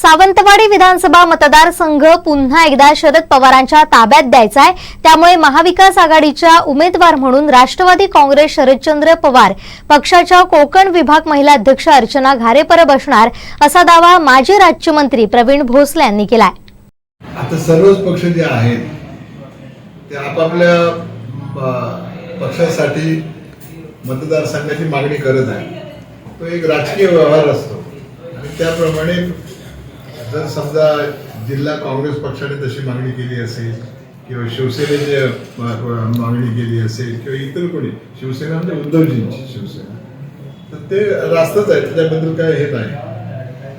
सावंतवाडी विधानसभा मतदारसंघ पुन्हा एकदा शरद पवारांच्या ताब्यात द्यायचा आहे. त्यामुळे महाविकास आघाडीच्या उमेदवार म्हणून राष्ट्रवादी काँग्रेस शरदचंद्र पवार पक्षाच्या कोकण विभाग महिला अध्यक्ष अर्चना घारेपर बसणार असा दावा माजी राज्यमंत्री प्रवीण भोसले यांनी केलाय. आता सर्वच पक्ष जे आहेत ते आपापल्या पक्षासाठी मतदारसंघाची मागणी करत आहे तो एक राजकीय व्यवहार असतो. त्याप्रमाणे जर समजा जिल्हा काँग्रेस पक्षाने तशी मागणी केली असेल किंवा शिवसेनेने मागणी केली असेल किंवा इतर कोणी शिवसेना म्हणजे उद्धवजींची शिवसेना. तर ते रास्तच आहे त्याच्याबद्दल काय हे नाही.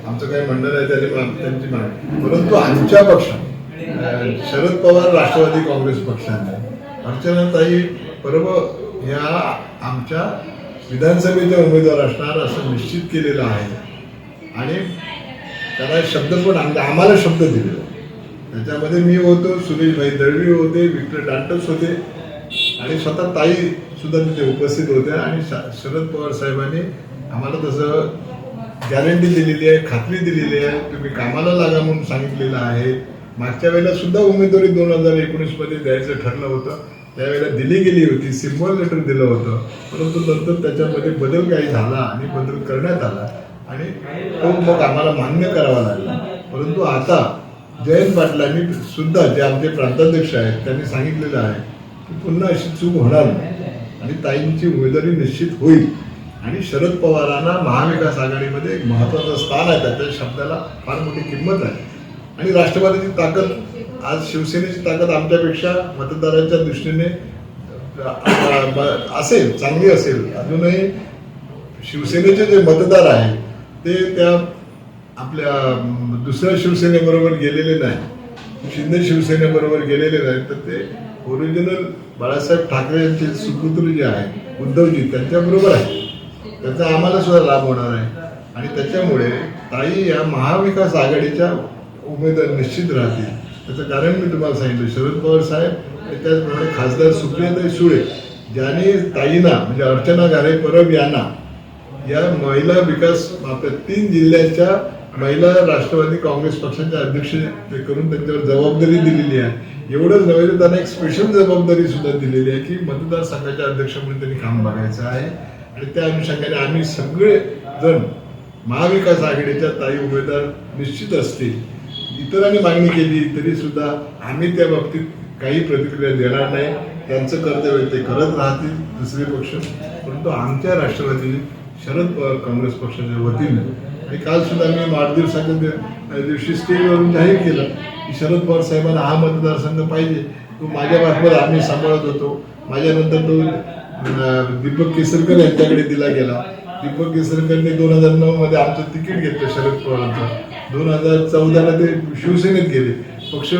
आमचं काही म्हणणं आहे त्याने त्यांची मागणी. परंतु आमच्या पक्षात शरद पवार राष्ट्रवादी काँग्रेस पक्षाने अर्चनाताई परब ह्या आमच्या विधानसभेचे उमेदवार असणार असं निश्चित केलेलं आहे. आणि त्याला शब्द पण आम- आम्हाला शब्द दिलेला त्याच्यामध्ये मी होतो सुरेशभाई दळवी होते विक्टर डांटस होते. आणि स्वतः ताई सुद्धा तिथे उपस्थित होत्या आणि शरद पवार साहेबांनी आम्हाला तसं गॅरंटी दिलेली आहे खात्री दिलेली आहे तुम्ही कामाला लागा म्हणून सांगितलेलं आहे. मागच्या वेळेला सुद्धा उमेदवारी दोन हजार एकोणीसमध्ये द्यायचं ठरलं होतं. त्यावेळेला दिली गेली होती सिम्बॉल लेटर दिलं होतं. परंतु नंतर त्याच्यामध्ये बदल काही झाला आणि बदल करण्यात आला. आणि तो मग आम्हाला मान्य करावा लागला. परंतु आता जयंत पाटलांनी सुद्धा जे आमचे प्रांताध्यक्ष आहेत त्यांनी सांगितलेलं आहे की पुन्हा अशी चूक होणार नाही. आणि ताईंची उमेदवारी निश्चित होईल. आणि शरद पवारांना महाविकास आघाडीमध्ये एक महत्वाचं स्थान आहे. त्याच्या शब्दाला फार मोठी किंमत आहे. आणि राष्ट्रवादीची ताकद आज शिवसेनेची ताकद आमच्यापेक्षा मतदारांच्या दृष्टीने असेल चांगली असेल. अजूनही शिवसेनेचे जे मतदार आहेत ते त्या आपल्या दुसऱ्या शिवसेनेबरोबर गेलेले नाही. शिंदे शिवसेनेबरोबर गेलेले नाही. तर ते ओरिजिनल बाळासाहेब ठाकरे यांचे सुपुत्र जे आहे उद्धवजी त्यांच्याबरोबर आहे त्याचा आम्हाला सुद्धा लाभ होणार आहे. आणि त्याच्यामुळे ताई या महाविकास आघाडीच्या उमेदवार निश्चित राहतील. त्याचं कारण मी तुम्हाला सांगितलं शरद पवार साहेब आणि त्याचप्रमाणे खासदार सुप्रियाताई सुळे ज्याने ताईंना म्हणजे अर्चना गारे परब यांना या महिला विकास आपल्या तीन जिल्ह्याच्या महिला राष्ट्रवादी काँग्रेस पक्षाच्या अध्यक्ष ते करून त्यांच्यावर जबाबदारी दिलेली आहे. एवढंच नव्हे तर त्यांना एक स्पेशल जबाबदारी सुद्धा दिलेली आहे की मतदारसंघाच्या अध्यक्ष म्हणून त्यांनी काम बघायचं आहे. आणि त्या अनुषंगाने आम्ही सगळे जण महाविकास आघाडीच्या ताई उमेदवार निश्चित असतील. इतरांनी मागणी केली तरी सुद्धा आम्ही त्या बाबतीत काही प्रतिक्रिया देणार नाही. त्यांचं कर्तव्य ते करत राहतील दुसरे पक्ष. परंतु आमच्या राष्ट्रवादी शरद पवार काँग्रेस पक्षाच्या वतीने. आणि काल सुद्धा मी वाढदिवसाच्या दि- दिवशी स्टेजवरून जाहीर केलं की शरद पवार साहेबांना हा मतदारसंघ पाहिजे. तो माझ्या मार्फत आम्ही सांभाळत होतो. माझ्यानंतर तो दीपक केसरकर यांच्याकडे दिला गेला. दीपक केसरकरने दोन हजार नऊमध्ये आमचं तिकीट घेतलं शरद पवारांचं. दोन हजार चौदाला ते शिवसेनेत गेले. पक्ष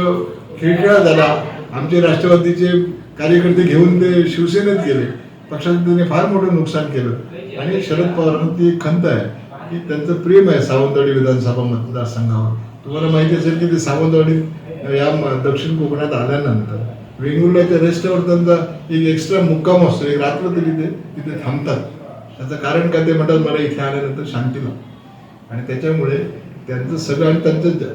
खेळखेळा झाला. आमचे राष्ट्रवादीचे कार्यकर्ते घेऊन ते शिवसेनेत गेले. पक्षाने त्यांनी फार मोठं नुकसान केलं. आणि शरद पवारांना ती एक खंत आहे की त्यांचं प्रेम आहे सावंतवाडी विधानसभा मतदारसंघावर. तुम्हाला माहिती असेल की ते सावंतवाडी या दक्षिण कोकणात आल्यानंतर वेंगुर्ल्याच्या रेस्टवर त्यांचा एक एक्स्ट्रा मुक्काम असतो एक रात्र तरी ते तिथे थांबतात. त्याचं कारण काय ते म्हणतात मला इथे आल्यानंतर शांती लागते आणि त्याच्यामुळे त्यांचं सगळं आणि त्यांचं ज-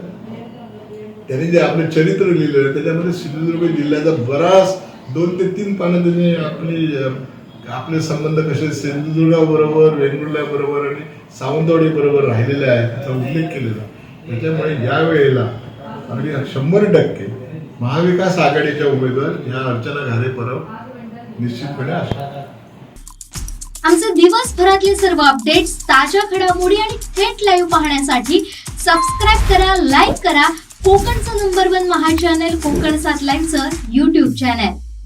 त्यांनी जे आपलं चरित्र लिहिलेलं आहे त्याच्यामध्ये सिंधुदुर्ग जिल्ह्याचा बराच दोन ते तीन पानं त्यांनी आपली आपले संबंध कसे? सिंधुदुर्गाबरोबर वेंगुर्ल्याबरोबर आणि सावंतवाडी बरोबर राहिलेले आहेत त्याचा उल्लेख केलेला. त्याच्यामुळे या वेळेला अगदी शंभर टक्के महाविकास आघाडीच्या उमेदवार या अर्चना घारे परब निश्चितपणे असतात आमचे दिवसभरातले सर्व अपडेट्स ताज्या घडामोडी आणि थेट लाईव्ह पाहण्यासाठी सबस्क्राईब करा लाईक करा. कोकणचं नंबर वन महा चॅनल कोकण सात लाईनचं युट्यूब चॅनल